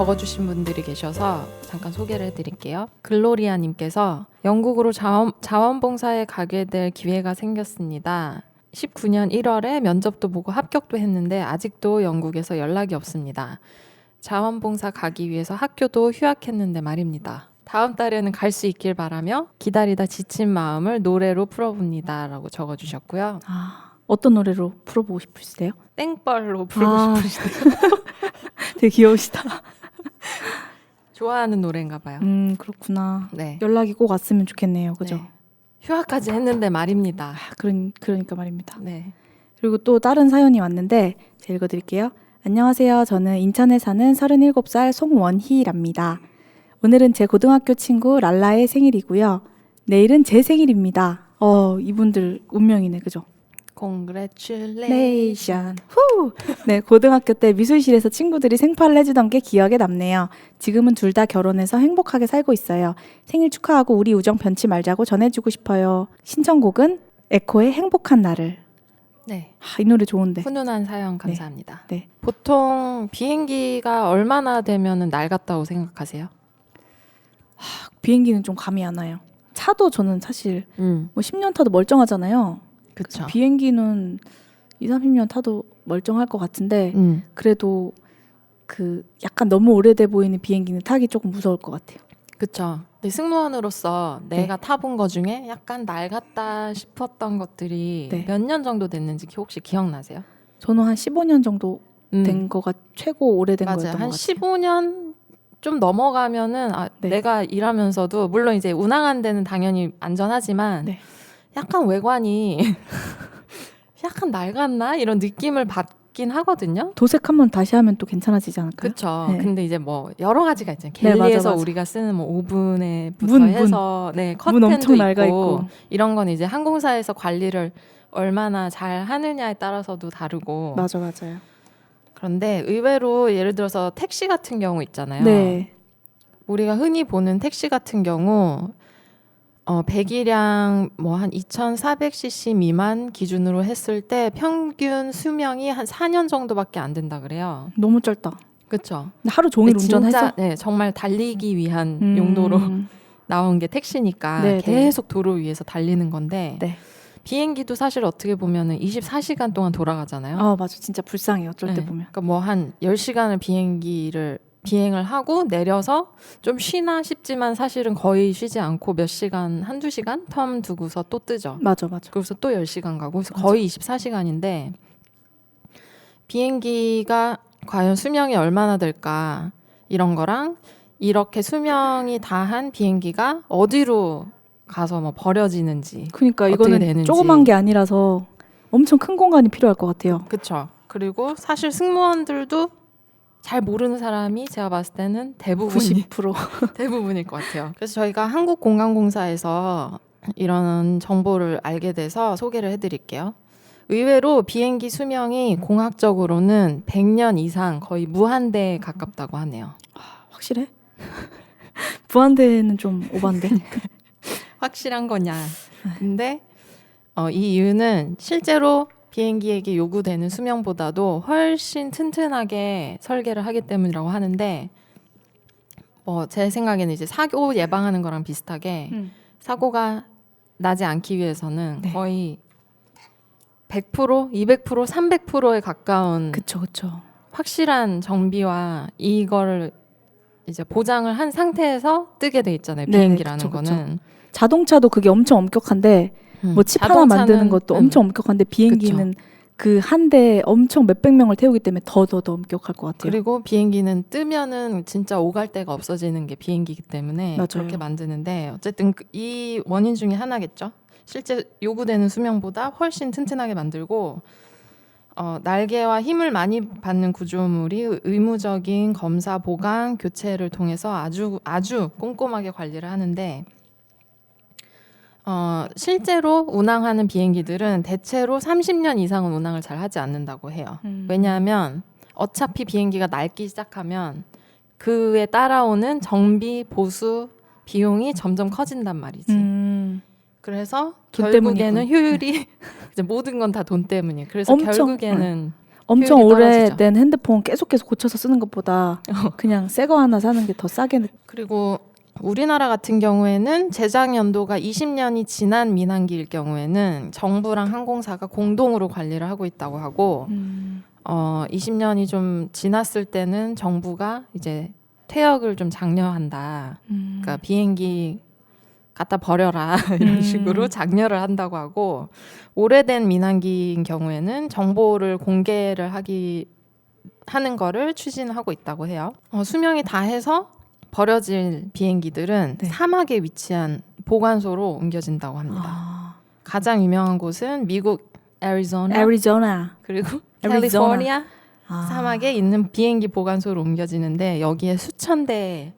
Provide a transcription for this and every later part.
적어주신 분들이 계셔서 잠깐 소개를 해드릴게요. 글로리아님께서 영국으로 자원, 자원봉사에 가게 될 기회가 생겼습니다. 19년 1월에 면접도 보고 합격도 했는데 아직도 영국에서 연락이 없습니다. 자원봉사 가기 위해서 학교도 휴학했는데 말입니다. 다음 달에는 갈 수 있길 바라며 기다리다 지친 마음을 노래로 풀어봅니다라고 적어주셨고요. 아, 어떤 노래로 풀어보고 싶으세요? 땡벌로 부르고 아. 싶으시대요. 되게 귀여우시다. 좋아하는 노래인가 봐요. 음, 그렇구나. 네. 연락이 꼭 왔으면 좋겠네요. 그죠? 네. 휴학까지 했는데 말입니다. 아, 그런, 그러니까 말입니다. 네. 그리고 또 다른 사연이 왔는데 제가 읽어드릴게요. 안녕하세요. 저는 인천에 사는 37살 송원희랍니다. 오늘은 제 고등학교 친구 랄라의 생일이고요. 내일은 제 생일입니다. 어, 이분들 운명이네, 그죠? Congratulations. 레이션. 후. 네, 고등학교 때 미술실에서 친구들이 생파를 해주던 게 기억에 남네요. 지금은 둘 다 결혼해서 행복하게 살고 있어요. 생일 축하하고 우리 우정 변치 말자고 전해주고 싶어요. 신청곡은 에코의 행복한 날을. 네. 아, 이 노래 좋은데. 훈훈한 사연 감사합니다. 네. 보통 비행기가 얼마나 되면은 낡았다고 생각하세요? 비행기는 좀 감이 안 와요. 차도 저는 사실 음. 뭐 10년 타도 멀쩡하잖아요. 그렇죠. 비행기는 2, 30년 타도 멀쩡할 것 같은데 음. 그래도 그 약간 너무 오래돼 보이는 비행기는 타기 조금 무서울 것 같아요. 그렇죠. 근데 승무원으로서 네. 내가 타본 거 중에 약간 낡았다 싶었던 것들이 네. 몇 년 정도 됐는지 혹시 기억나세요? 저는 한 15년 정도 음. 된 거가 최고 오래된 맞아요. 거였던 한 것 같아요. 15년 좀 넘어가면은 아, 네. 내가 일하면서도 물론 이제 운항한 데는 당연히 안전하지만 네. 약간 외관이 약간 낡았나 이런 느낌을 받긴 하거든요. 도색 한번 다시 하면 또 괜찮아지지 않을까요? 그렇죠. 네. 근데 이제 뭐 여러 가지가 있잖아요. 네, 맞아, 갤리에서 맞아. 우리가 쓰는 뭐 오븐에 부터 문, 문. 해서 네문 커튼도 엄청 있고, 있고. 이런 건 이제 항공사에서 관리를 얼마나 잘 하느냐에 따라서도 다르고 맞아 맞아요. 그런데 의외로 예를 들어서 택시 같은 경우 있잖아요. 네. 우리가 흔히 보는 택시 같은 경우 어, 배기량 뭐 한 2,400cc 미만 기준으로 했을 때 평균 수명이 한 4년 정도밖에 안 된다 그래요. 너무 짧다. 그렇죠. 하루 종일 운전해서 진짜, 네, 정말 달리기 위한 음, 용도로 나온 게 택시니까 네, 네. 계속 도로 위에서 달리는 건데 네. 비행기도 사실 어떻게 보면은 24시간 동안 돌아가잖아요. 아 맞아 진짜 불쌍해 어쩔 때 네. 보면. 그러니까 뭐 한 10시간을 비행기를 비행을 하고 내려서 좀 쉬나 싶지만 사실은 거의 쉬지 않고 몇 시간, 한두 시간 텀 두고서 또 뜨죠. 맞아 맞아. 그래서 또 10시간 가고 그래서 맞아. 거의 24시간인데 비행기가 과연 수명이 얼마나 될까 이런 거랑 이렇게 수명이 다한 비행기가 어디로 가서 뭐 버려지는지 그러니까 이거는 되는지. 조그만 게 아니라서 엄청 큰 공간이 필요할 것 같아요. 그쵸. 그리고 사실 승무원들도 잘 모르는 사람이 제가 봤을 때는 대부분이 90% 대부분일 것 같아요. 그래서 저희가 한국공항공사에서 이런 정보를 알게 돼서 소개를 해드릴게요. 의외로 비행기 수명이 공학적으로는 100년 이상 거의 무한대에 가깝다고 하네요. 확실해? 부한대는 좀 오반데. 확실한 거냐? 근데 어, 이 이유는 실제로 비행기에게 요구되는 수명보다도 훨씬 튼튼하게 설계를 하기 때문이라고 하는데 뭐 제 생각에는 이제 사고 예방하는 거랑 비슷하게 음. 사고가 나지 않기 위해서는 네. 거의 100%, 200%, 300%에 가까운 그쵸 그쵸. 확실한 정비와 이거를 이제 보장을 한 상태에서 뜨게 돼 있잖아요. 네, 비행기라는 그쵸, 그쵸. 거는 자동차도 그게 엄청 엄격한데 음, 뭐 칩 하나 자동차는- 만드는 것도 음, 엄청 엄격한데 비행기는 그 한 대에 엄청 몇백 명을 태우기 때문에 더 더 더 엄격할 것 같아요. 그리고 비행기는 뜨면은 진짜 오갈 데가 없어지는 게 비행기이기 때문에 맞아요. 그렇게 만드는데 어쨌든 그- 이 원인 중에 하나겠죠. 실제 요구되는 수명보다 훨씬 튼튼하게 만들고 어, 날개와 힘을 많이 받는 구조물이 의무적인 검사, 보강, 교체를 통해서 아주 아주 꼼꼼하게 관리를 하는데 어, 실제로 운항하는 비행기들은 대체로 30년 이상은 운항을 잘 하지 않는다고 해요. 음. 왜냐하면 어차피 비행기가 낡기 시작하면 그에 따라오는 정비 보수 비용이 점점 커진단 말이지. 음, 그래서 돈 결국에는 때문이군. 효율이 모든 건 다 돈 때문이에요. 그래서 엄청, 결국에는 엄청 효율이 떨어지죠. 오래된 핸드폰 계속 계속 고쳐서 쓰는 것보다 그냥 새 거 하나 사는 게 더 싸게 느- 그리고 우리나라 같은 경우에는 제작 연도가 20년이 지난 민항기일 경우에는 정부랑 항공사가 공동으로 관리를 하고 있다고 하고 음. 어 20년이 좀 지났을 때는 정부가 이제 퇴역을 좀 장려한다. 음. 그러니까 비행기 갖다 버려라 이런 음. 식으로 장려를 한다고 하고 오래된 민항기인 경우에는 정보를 공개를 하기 하는 거를 추진하고 있다고 해요. 어, 수명이 다해서 버려질 비행기들은 네. 사막에 위치한 보관소로 옮겨진다고 합니다. 아. 가장 유명한 곳은 미국 애리조나 애리조나. 그리고. 캘리포니아 아. 사막에 있는 비행기 보관소로 옮겨지는데 여기에 수천 대의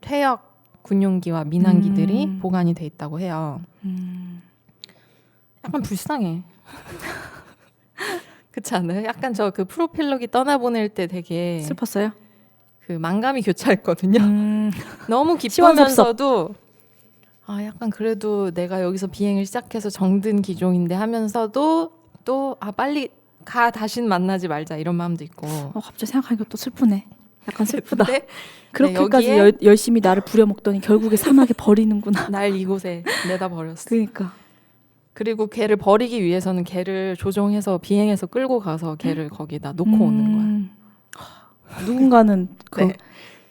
퇴역 군용기와 민항기들이 음. 보관이 돼 있다고 해요. 음. 약간 불쌍해. 그렇지 않아요? 약간 저 그 프로필러기 떠나보낼 때 되게 슬펐어요? 그 만감이 교차했거든요. 음. 너무 기쁘면서도 아 약간 그래도 내가 여기서 비행을 시작해서 정든 기종인데 하면서도 또 아 빨리 가 다신 만나지 말자 이런 마음도 있고 어, 갑자기 생각하니까 또 슬프네. 약간 슬프다. 그렇게까지 네, 여기에- 열, 열심히 나를 부려먹더니 결국에 사막에 버리는구나. 날 이곳에 내다 버렸어. 그러니까. 그리고 걔를 버리기 위해서는 걔를 조종해서 비행해서 끌고 가서 걔를 거기다 놓고 오는 거야. 음. 누군가는 그 네.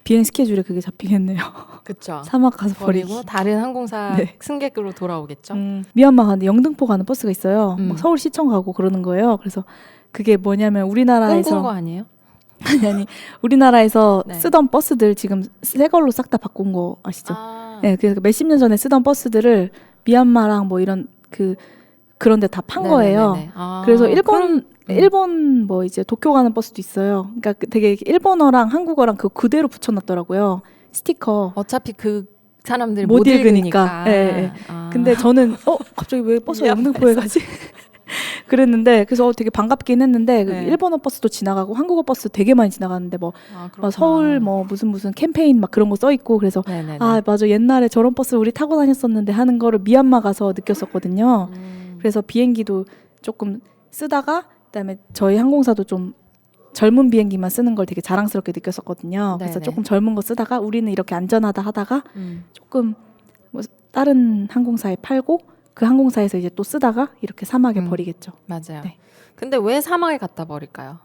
비행 스케줄에 그게 잡히겠네요. 그쵸. 사막 가서 버리기. 버리고 다른 항공사 네. 승객으로 돌아오겠죠. 음, 미얀마 가는데 영등포 가는 버스가 있어요. 음. 막 서울 시청 가고 그러는 거예요. 그래서 그게 뭐냐면 꿈꾼 거 우리나라에서 아니에요? 아니 아니 우리나라에서 네. 쓰던 버스들 지금 새 걸로 싹 다 바꾼 거 아시죠? 아, 네, 그래서 몇십 년 전에 쓰던 버스들을 미얀마랑 뭐 이런 그 그런 데 다 판 거예요. 네네네네. 아, 그래서 일본 음. 일본 뭐 이제 도쿄 가는 버스도 있어요. 그러니까 그 되게 일본어랑 한국어랑 그 그대로 붙여놨더라고요. 스티커. 어차피 그 사람들이 못 못, 읽으니까. 읽으니까. 예, 예. 아. 근데 저는 어 갑자기 왜 버스가 미얀마에서. 영등포에 가지? 그랬는데 그래서 어, 되게 반갑긴 했는데 그 네. 일본어 버스도 지나가고 한국어 버스 되게 많이 지나가는데 뭐 아, 뭐 그렇구나. 서울 뭐 무슨 무슨 캠페인 막 그런 거 써 있고 그래서 네네네. 아 맞아 옛날에 저런 버스 우리 타고 다녔었는데 하는 거를 미얀마 가서 느꼈었거든요. 음. 그래서 비행기도 조금 쓰다가 그다음에 저희 항공사도 좀 젊은 비행기만 쓰는 걸 되게 자랑스럽게 느꼈었거든요. 그래서 네네. 조금 젊은 거 쓰다가 우리는 이렇게 안전하다 하다가 음. 조금 뭐 다른 항공사에 팔고 그 항공사에서 이제 또 쓰다가 이렇게 사막에 음. 버리겠죠. 맞아요. 네. 근데 왜 사막에 갖다 버릴까요?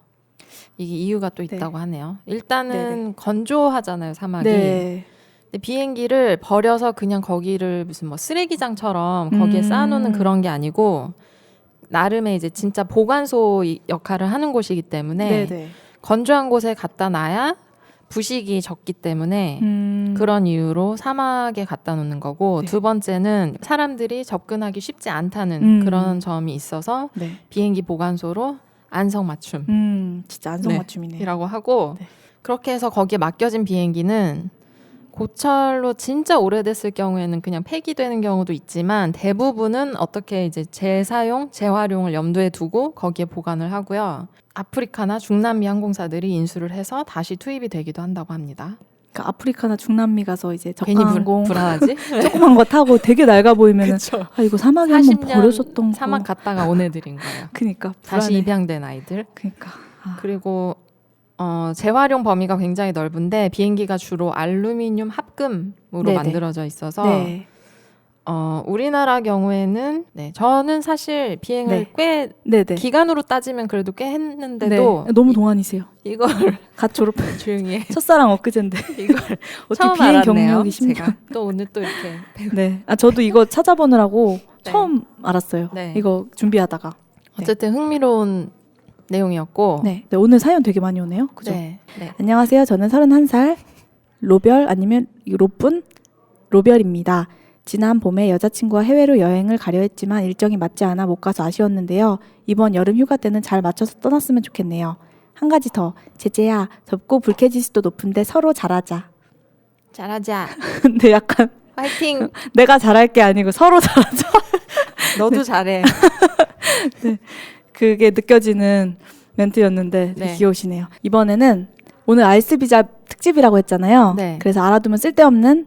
이게 이유가 또 네. 있다고 하네요. 일단은 네네. 건조하잖아요, 사막이. 네. 근데 비행기를 버려서 그냥 거기를 무슨 뭐 쓰레기장처럼 거기에 음. 쌓아놓는 그런 게 아니고 나름의 이제 진짜 보관소 이- 역할을 하는 곳이기 때문에 네. 건조한 곳에 갖다 놔야 부식이 적기 때문에 음. 그런 이유로 사막에 갖다 놓는 거고 네. 두 번째는 사람들이 접근하기 쉽지 않다는 음. 그런 점이 있어서 네. 비행기 보관소로 안성맞춤이라고 음, 진짜 안성맞춤이네. 하고 네. 그렇게 해서 거기에 맡겨진 비행기는 고철로 진짜 오래됐을 경우에는 그냥 폐기되는 경우도 있지만 대부분은 어떻게 이제 재사용, 재활용을 염두에 두고 거기에 보관을 하고요. 아프리카나 중남미 항공사들이 인수를 해서 다시 투입이 되기도 한다고 합니다. 그러니까 아프리카나 중남미 가서 이제 저가항공 불안하지? 조그만 거 타고 되게 낡아 보이면은 그쵸. 아 이거 사막에 한번 40년 버려졌던 거. 사막 갔다가 온 애들인 거예요. 그니까 다시. 입양된 아이들. 그니까 아, 그리고 어, 재활용 범위가 굉장히 넓은데 비행기가 주로 알루미늄 합금으로 네네. 만들어져 있어서 네. 어, 우리나라 경우에는 네, 저는 사실 비행을 네. 꽤 네네. 기간으로 따지면 그래도 꽤 했는데도 네. 너무 동안이세요. 이걸 갓 졸업 조용히 해. 첫사랑 엊그젠데 이걸 어떻게 비행. 경력이 10년. 제가 또 오늘 또 이렇게 네. 아 저도 이거 찾아보느라고 네. 처음 알았어요. 네. 이거 준비하다가. 어쨌든 흥미로운 내용이었고 네. 네. 오늘 사연 되게 많이 오네요. 그죠? 네, 네. 안녕하세요. 저는 31살 로별 아니면 로뿐 로별입니다. 지난 봄에 여자친구와 해외로 여행을 가려 했지만 일정이 맞지 않아 못 가서 아쉬웠는데요. 이번 여름 휴가 때는 잘 맞춰서 떠났으면 좋겠네요. 한 가지 더. 제재야, 덥고 불쾌지수도 높은데 서로 잘하자. 잘하자. 근데 약간 화이팅. 내가 잘할 게 아니고 서로 잘하자. 너도 잘해. 그게 느껴지는 멘트였는데 되게 네. 귀여우시네요. 이번에는 오늘 알스 비자 특집이라고 했잖아요. 네. 그래서 알아두면 쓸데없는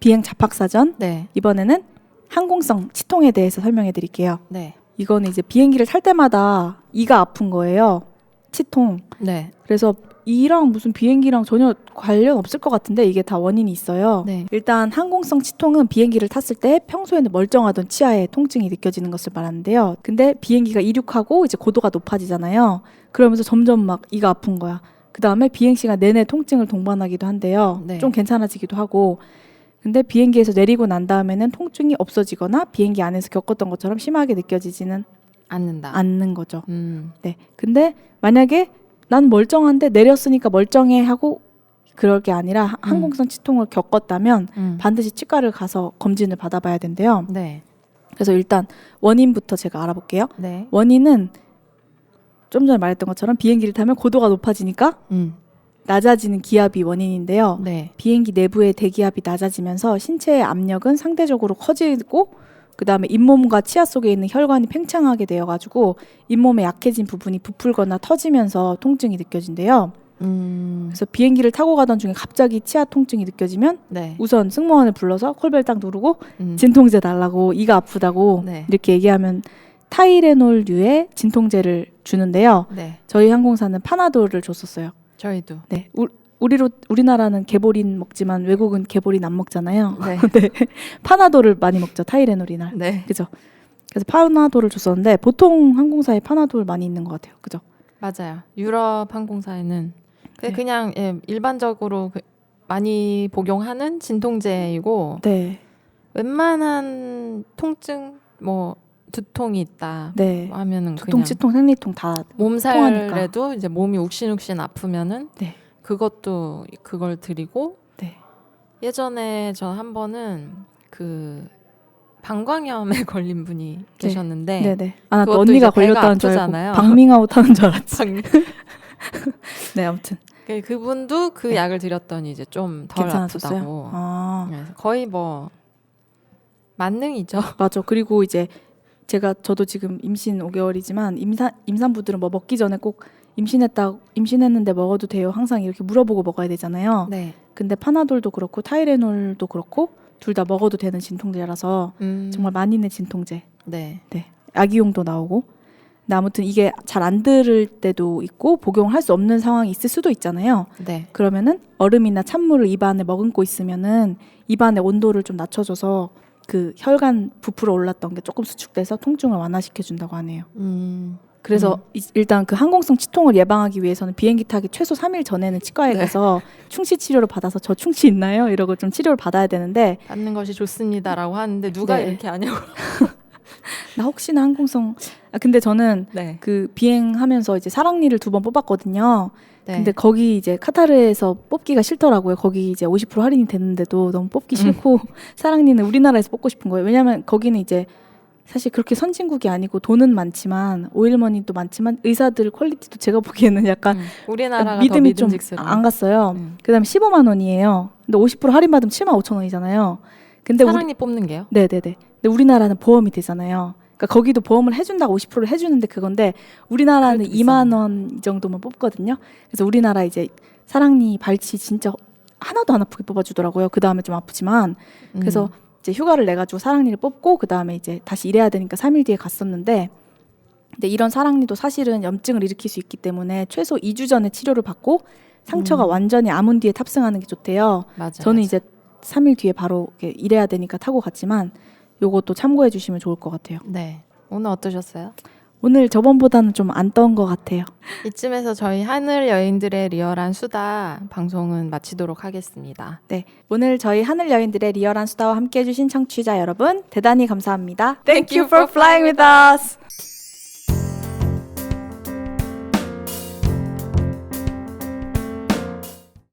비행 잡학사전. 네, 이번에는 항공성 치통에 대해서 설명해 드릴게요. 네. 이거는 이제 비행기를 탈 때마다 이가 아픈 거예요. 치통. 네. 그래서 이랑 무슨 비행기랑 전혀 관련 없을 것 같은데 이게 다 원인이 있어요. 네. 일단 항공성 치통은 비행기를 탔을 때 평소에는 멀쩡하던 치아에 통증이 느껴지는 것을 말하는데요. 근데 비행기가 이륙하고 이제 고도가 높아지잖아요. 그러면서 점점 막 이가 아픈 거야. 그 다음에 비행 시간 내내 통증을 동반하기도 한데요. 네. 좀 괜찮아지기도 하고. 근데 비행기에서 내리고 난 다음에는 통증이 없어지거나 비행기 안에서 겪었던 것처럼 심하게 느껴지지는 않는다. 않는 거죠. 음. 네. 근데 만약에 난 멀쩡한데 내렸으니까 멀쩡해 하고 그럴 게 아니라 하- 항공성 치통을 겪었다면 음. 반드시 치과를 가서 검진을 받아봐야 된대요. 네. 그래서 일단 원인부터 제가 알아볼게요. 네. 원인은 좀 전에 말했던 것처럼 비행기를 타면 고도가 높아지니까 음. 낮아지는 기압이 원인인데요. 네. 비행기 내부의 대기압이 낮아지면서 신체의 압력은 상대적으로 커지고 그 다음에 잇몸과 치아 속에 있는 혈관이 팽창하게 되어가지고 잇몸에 약해진 부분이 부풀거나 터지면서 통증이 느껴진대요. 음. 그래서 비행기를 타고 가던 중에 갑자기 치아 통증이 느껴지면 네. 우선 승무원을 불러서 콜벨 딱 누르고 음. 진통제 달라고 이가 아프다고 네. 이렇게 얘기하면 타이레놀류의 진통제를 주는데요. 네. 저희 항공사는 파나돌을 줬었어요. 저희도. 네, 우, 우리로 우리나라는 개보린 먹지만 외국은 개보린 안 먹잖아요. 네. 네, 파나돌을 많이 먹죠. 타이레놀이나 네. 그죠. 그래서 파나돌을 줬었는데 보통 항공사에 파나돌 많이 있는 것 같아요. 그죠? 맞아요. 유럽 항공사에는 그 네. 그냥 예, 일반적으로 그 많이 복용하는 진통제이고 네, 웬만한 통증 뭐 두통이 있다 네. 하면은 두통, 그냥 치통, 생리통 다 몸살에도 이제 몸이 욱신욱신 아프면은 네. 그것도 그걸 드리고 네. 예전에 전 한 번은 그 방광염에 걸린 분이 계셨는데 네, 네. 아, 나 언니가 걸렸다는 줄. 알고 방밍아웃 하는 줄 알았지. 방- 네, 아무튼 그- 그분도 그 네. 약을 드렸더니 이제 좀 덜. 아프다고. 아, 그래서 거의 뭐 만능이죠. 맞아. 그리고 이제 제가 저도 지금 임신 5개월이지만 임산 임산부들은 뭐 먹기 전에 꼭 임신했다 임신했는데 먹어도 돼요. 항상 이렇게 물어보고 먹어야 되잖아요. 네. 근데 파나돌도 그렇고 타이레놀도 그렇고 둘 다 먹어도 되는 진통제라서 음, 정말 많이 있는 진통제. 네. 네. 아기용도 나오고. 근데 아무튼 이게 잘 안 들을 때도 있고 복용할 수 없는 상황이 있을 수도 있잖아요. 네. 그러면은 얼음이나 찬물을 입안에 머금고 있으면은 입안의 온도를 좀 낮춰줘서 그 혈관 부풀어 올랐던 게 조금 수축돼서 통증을 완화시켜 준다고 하네요. 음, 그래서 이- 일단 그 항공성 치통을 예방하기 위해서는 비행기 타기 최소 3일 전에는 치과에 네. 가서 충치 치료를 받아서 저 충치 있나요? 이러고 좀 치료를 받아야 되는데 받는 것이 좋습니다라고 하는데 누가 네. 이렇게 하냐고. 나 혹시나 항공성 아 근데 저는 네. 그 비행하면서 이제 사랑니를 두 번 뽑았거든요. 네. 근데 거기 이제 카타르에서 뽑기가 싫더라고요. 거기 이제 50% 할인이 됐는데도 너무 뽑기 싫고 사랑니는 우리나라에서 뽑고 싶은 거예요. 왜냐면 거기는 이제 사실 그렇게 선진국이 아니고 돈은 많지만 오일머니도 많지만 의사들 퀄리티도 제가 보기에는 약간 음, 우리나라가 믿음이 더 좀. 안 갔어요. 음. 그다음에 15만 원이에요. 근데 50% 할인 받으면 7만 5천 원이잖아요. 근데 우리, 사랑니 뽑는 게요? 네네네. 근데 우리나라는 보험이 되잖아요. 그러니까 거기도 보험을 해준다고 50%를 해주는데 그건데 우리나라는 그래도 2만 원 정도만 뽑거든요. 그래서 우리나라 이제 사랑니 발치 진짜 하나도 안 아프게 뽑아주더라고요. 그 다음에 좀 아프지만 그래서 음. 이제 휴가를 내 가지고 사랑니를 뽑고 그 다음에 이제 다시 일해야 되니까 3일 뒤에 갔었는데 근데 이런 사랑니도 사실은 염증을 일으킬 수 있기 때문에 최소 2주 전에 치료를 받고 상처가 음. 완전히 아문 뒤에 탑승하는 게 좋대요. 맞아. 저는 맞아. 이제 3일 뒤에 바로 일해야 되니까 타고 갔지만 요것도 참고해 주시면 좋을 것 같아요. 네. 오늘 어떠셨어요? 오늘 저번보다는 좀안떤것 같아요. 이쯤에서 저희 하늘 여인들의 리얼한 수다 방송은 마치도록 하겠습니다. 네. 오늘 저희 하늘 여인들의 리얼한 수다와 함께 해주신 청취자 여러분, 대단히 감사합니다. Thank you for flying with us.